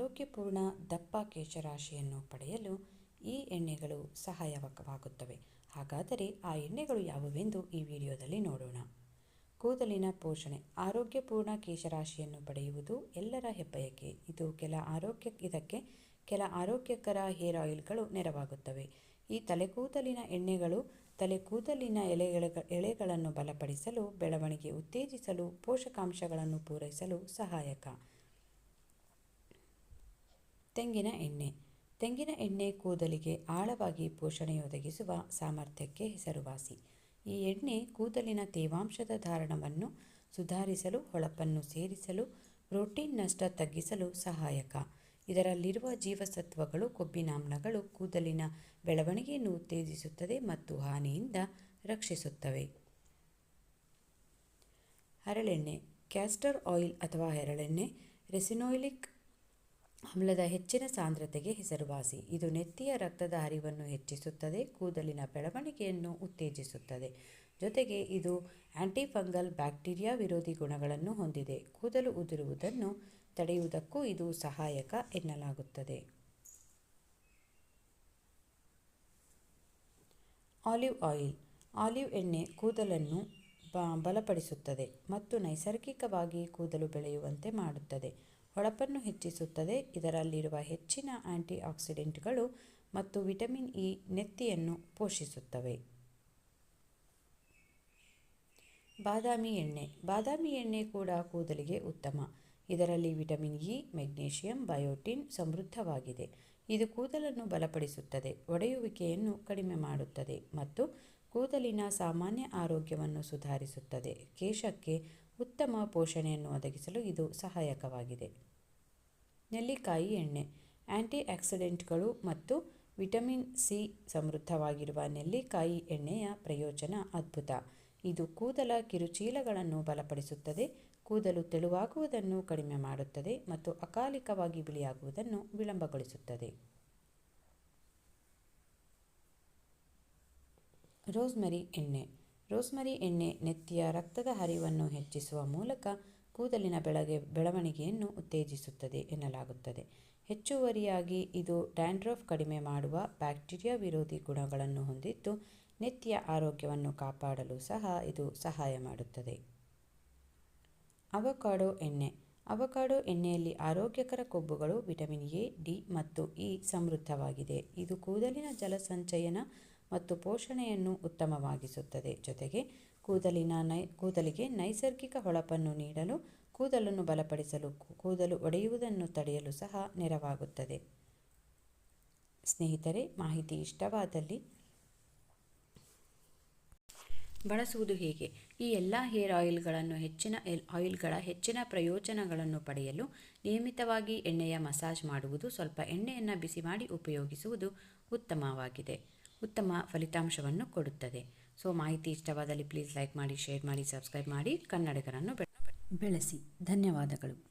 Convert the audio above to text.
ಆರೋಗ್ಯಪೂರ್ಣ ದಪ್ಪ ಕೇಶರಾಶಿಯನ್ನು ಪಡೆಯಲು ಈ ಎಣ್ಣೆಗಳು ಸಹಾಯಕವಾಗುತ್ತವೆ. ಹಾಗಾದರೆ ಆ ಎಣ್ಣೆಗಳು ಯಾವುವೆಂದು ಈ ವಿಡಿಯೋದಲ್ಲಿ ನೋಡೋಣ. ಕೂದಲಿನ ಪೋಷಣೆ. ಆರೋಗ್ಯಪೂರ್ಣ ಕೇಶರಾಶಿಯನ್ನು ಪಡೆಯುವುದು ಎಲ್ಲರ ಹೆಬ್ಬಯಕೆ. ಇದು ಕೆಲ ಆರೋಗ್ಯ, ಇದಕ್ಕೆ ಕೆಲ ಆರೋಗ್ಯಕರ ಹೇರ್ ಆಯಿಲ್ಗಳು ನೆರವಾಗುತ್ತವೆ. ಈ ತಲೆಕೂದಲಿನ ಎಣ್ಣೆಗಳು ತಲೆಕೂದಲಿನ ಎಲೆಗಳ, ಎಳೆಗಳನ್ನು ಬಲಪಡಿಸಲು, ಬೆಳವಣಿಗೆ ಉತ್ತೇಜಿಸಲು, ಪೋಷಕಾಂಶಗಳನ್ನು ಪೂರೈಸಲು ಸಹಾಯಕ. ತೆಂಗಿನ ಎಣ್ಣೆ. ತೆಂಗಿನ ಎಣ್ಣೆ ಕೂದಲಿಗೆ ಆಳವಾಗಿ ಪೋಷಣೆ ಒದಗಿಸುವ ಸಾಮರ್ಥ್ಯಕ್ಕೆ ಹೆಸರುವಾಸಿ. ಈ ಎಣ್ಣೆ ಕೂದಲಿನ ತೇವಾಂಶದ ಧಾರಣವನ್ನು ಸುಧಾರಿಸಲು, ಹೊಳಪನ್ನು ಸೇರಿಸಲು, ಪ್ರೋಟೀನ್ ನಷ್ಟ ತಗ್ಗಿಸಲು ಸಹಾಯಕ. ಇದರಲ್ಲಿರುವ ಜೀವಸತ್ವಗಳು, ಕೊಬ್ಬಿನಾಮ್ಲಗಳು ಕೂದಲಿನ ಬೆಳವಣಿಗೆಯನ್ನು ಉತ್ತೇಜಿಸುತ್ತದೆ ಮತ್ತು ಹಾನಿಯಿಂದ ರಕ್ಷಿಸುತ್ತವೆ. ಹರಳೆಣ್ಣೆ, ಕ್ಯಾಸ್ಟರ್ ಆಯಿಲ್ ಅಥವಾ ಹರಳೆಣ್ಣೆ, ರೆಸಿನೋಯಿಲಿಕ್ ಆಮ್ಲದ ಹೆಚ್ಚಿನ ಸಾಂದ್ರತೆಗೆ ಹೆಸರುವಾಸಿ. ಇದು ನೆತ್ತಿಯ ರಕ್ತದ ಹರಿವನ್ನು ಹೆಚ್ಚಿಸುತ್ತದೆ, ಕೂದಲಿನ ಬೆಳವಣಿಗೆಯನ್ನು ಉತ್ತೇಜಿಸುತ್ತದೆ. ಜೊತೆಗೆ ಇದು ಆಂಟಿಫಂಗಲ್ ಬ್ಯಾಕ್ಟೀರಿಯಾ ವಿರೋಧಿ ಗುಣಗಳನ್ನು ಹೊಂದಿದೆ. ಕೂದಲು ಉದುರುವುದನ್ನು ತಡೆಯುವುದಕ್ಕೂ ಇದು ಸಹಾಯಕ ಎನ್ನಲಾಗುತ್ತದೆ. Olive oil. ಆಲಿವ್ ಎಣ್ಣೆ ಕೂದಲನ್ನು ಬಲಪಡಿಸುತ್ತದೆ ಮತ್ತು ನೈಸರ್ಗಿಕವಾಗಿ ಕೂದಲು ಬೆಳೆಯುವಂತೆ ಮಾಡುತ್ತದೆ. ಹೊಳಪನ್ನು ಹೆಚ್ಚಿಸುತ್ತದೆ. ಇದರಲ್ಲಿರುವ ಹೆಚ್ಚಿನ ಆಂಟಿ ಆಕ್ಸಿಡೆಂಟ್ಗಳು ಮತ್ತು ವಿಟಮಿನ್ ಇ ನೆತ್ತಿಯನ್ನು ಪೋಷಿಸುತ್ತವೆ. ಬಾದಾಮಿ ಎಣ್ಣೆ. ಬಾದಾಮಿ ಎಣ್ಣೆ ಕೂಡ ಕೂದಲಿಗೆ ಉತ್ತಮ. ಇದರಲ್ಲಿ ವಿಟಮಿನ್ ಇ, ಮೆಗ್ನೀಷಿಯಂ, ಬಯೋಟಿನ್ ಸಮೃದ್ಧವಾಗಿದೆ. ಇದು ಕೂದಲನ್ನು ಬಲಪಡಿಸುತ್ತದೆ, ಒಡೆಯುವಿಕೆಯನ್ನು ಕಡಿಮೆ ಮಾಡುತ್ತದೆ ಮತ್ತು ಕೂದಲಿನ ಸಾಮಾನ್ಯ ಆರೋಗ್ಯವನ್ನು ಸುಧಾರಿಸುತ್ತದೆ. ಕೇಶಕ್ಕೆ ಉತ್ತಮ ಪೋಷಣೆಯನ್ನು ಒದಗಿಸಲು ಇದು ಸಹಾಯಕವಾಗಿದೆ. ನೆಲ್ಲಿಕಾಯಿ ಎಣ್ಣೆ ಆ್ಯಂಟಿ ಆಕ್ಸಿಡೆಂಟ್ಗಳು ಮತ್ತು ವಿಟಮಿನ್ ಸಿ ಸಮೃದ್ಧವಾಗಿರುವ ನೆಲ್ಲಿಕಾಯಿ ಎಣ್ಣೆಯ ಪ್ರಯೋಜನ ಅದ್ಭುತ. ಇದು ಕೂದಲ ಕಿರುಚೀಲಗಳನ್ನು ಬಲಪಡಿಸುತ್ತದೆ, ಕೂದಲು ತೆಳುವಾಗುವುದನ್ನು ಕಡಿಮೆ ಮಾಡುತ್ತದೆ ಮತ್ತು ಅಕಾಲಿಕವಾಗಿ ಬಿಳಿಯಾಗುವುದನ್ನು ವಿಳಂಬಗೊಳಿಸುತ್ತದೆ. ರೋಸ್ಮರಿ ಎಣ್ಣೆ ರೋಸ್ಮರಿ ಎಣ್ಣೆ ನೆತ್ತಿಯ ರಕ್ತದ ಹರಿವನ್ನು ಹೆಚ್ಚಿಸುವ ಮೂಲಕ ಕೂದಲಿನ ಬೆಳಗ್ಗೆ ಬೆಳವಣಿಗೆಯನ್ನು ಉತ್ತೇಜಿಸುತ್ತದೆ ಎನ್ನಲಾಗುತ್ತದೆ. ಹೆಚ್ಚುವರಿಯಾಗಿ ಇದು ಡ್ಯಾಂಡ್ರಫ್ ಕಡಿಮೆ ಮಾಡುವ ಬ್ಯಾಕ್ಟೀರಿಯಾ ವಿರೋಧಿ ಗುಣಗಳನ್ನು ಹೊಂದಿದ್ದು, ನೆತ್ತಿಯ ಆರೋಗ್ಯವನ್ನು ಕಾಪಾಡಲು ಸಹ ಇದು ಸಹಾಯ ಮಾಡುತ್ತದೆ. ಅವಕಾಡೋ ಎಣ್ಣೆ. ಅವಕಾಡೋ ಎಣ್ಣೆಯಲ್ಲಿ ಆರೋಗ್ಯಕರ ಕೊಬ್ಬುಗಳು, ವಿಟಮಿನ್ ಎ, ಡಿ ಮತ್ತು ಇ ಸಮೃದ್ಧವಾಗಿದೆ. ಇದು ಕೂದಲಿನ ಜಲಸಂಚಯನ ಮತ್ತು ಪೋಷಣೆಯನ್ನು ಉತ್ತಮವಾಗಿಸುತ್ತದೆ. ಜೊತೆಗೆ ಕೂದಲಿನ ನೈ, ಕೂದಲಿಗೆ ನೈಸರ್ಗಿಕ ಹೊಳಪನ್ನು ನೀಡಲು, ಕೂದಲನ್ನು ಬಲಪಡಿಸಲು, ಕೂದಲು ಒಡೆಯುವುದನ್ನು ತಡೆಯಲು ಸಹ ನೆರವಾಗುತ್ತದೆ. ಸ್ನೇಹಿತರೆ, ಮಾಹಿತಿ ಇಷ್ಟವಾದಲ್ಲಿ ಬಳಸುವುದು ಹೇಗೆ? ಈ ಎಲ್ಲ ಹೇರ್ ಆಯಿಲ್ಗಳನ್ನು ಹೆಚ್ಚಿನ ಎಲ್ ಆಯಿಲ್ಗಳ ಹೆಚ್ಚಿನ ಪ್ರಯೋಜನಗಳನ್ನು ಪಡೆಯಲು ನಿಯಮಿತವಾಗಿ ಎಣ್ಣೆಯ ಮಸಾಜ್ ಮಾಡುವುದು, ಸ್ವಲ್ಪ ಎಣ್ಣೆಯನ್ನು ಬಿಸಿ ಮಾಡಿ ಉಪಯೋಗಿಸುವುದು ಉತ್ತಮವಾಗಿದೆ. ಉತ್ತಮ ಫಲಿತಾಂಶವನ್ನು ಕೊಡುತ್ತದೆ. ಸೊ, ಮಾಹಿತಿ ಇಷ್ಟವಾದಲ್ಲಿ ಪ್ಲೀಸ್ ಲೈಕ್ ಮಾಡಿ ಶೇರ್ ಮಾಡಿ ಸಬ್ಸ್ಕ್ರೈಬ್ ಮಾಡಿ. ಕನ್ನಡಿಗರನ್ನು ಬೆಳೆಸಿ. ಧನ್ಯವಾದಗಳು.